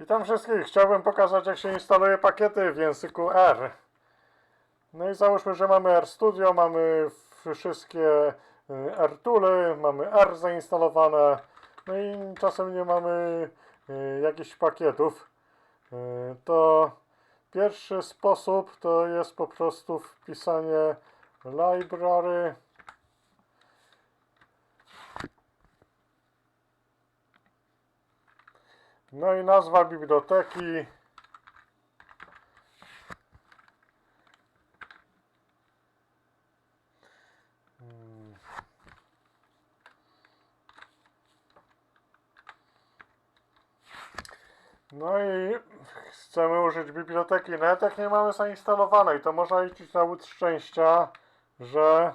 Witam wszystkich. Chciałbym pokazać jak się instaluje pakiety w języku R. No i załóżmy, że mamy RStudio, mamy wszystkie y, RTooly, mamy R zainstalowane. No i czasem nie mamy y, jakichś pakietów. Y, To pierwszy sposób to jest po prostu wpisanie library. No i nazwa biblioteki. No i chcemy użyć biblioteki net, jak nie mamy zainstalowanej, to można liczyć na łód szczęścia, że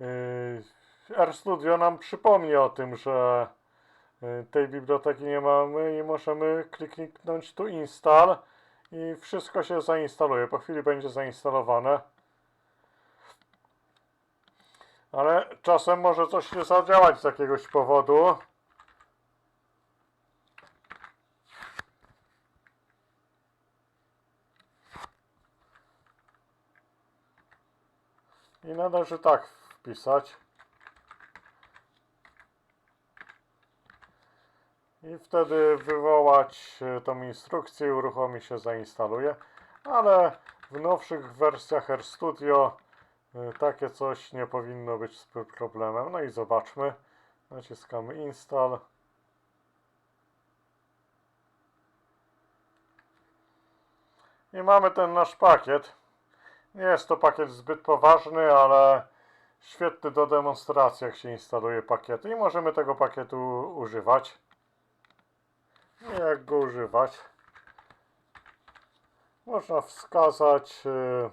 yy, RStudio nam przypomni o tym, że tej biblioteki nie mamy i możemy kliknąć tu install i wszystko się zainstaluje. Po chwili będzie zainstalowane. Ale czasem może coś nie zadziałać z jakiegoś powodu. I należy tak wpisać. I wtedy wywołać e, tą instrukcję uruchomi się, zainstaluje. Ale w nowszych wersjach RStudio e, takie coś nie powinno być problemem. No i zobaczmy. Naciskamy install. I mamy ten nasz pakiet. Nie jest to pakiet zbyt poważny, ale świetny do demonstracji, jak się instaluje pakiety. I możemy tego pakietu używać. Jak go używać? Można wskazać yy,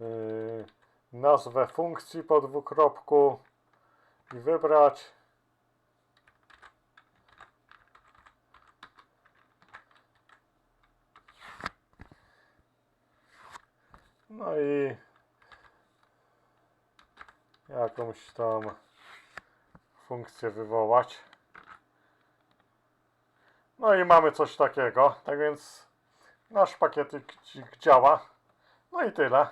yy, nazwę funkcji po dwukropku i wybrać no i jakąś tam funkcję wywołać. No i mamy coś takiego. Tak więc nasz pakietik działa. No i tyle.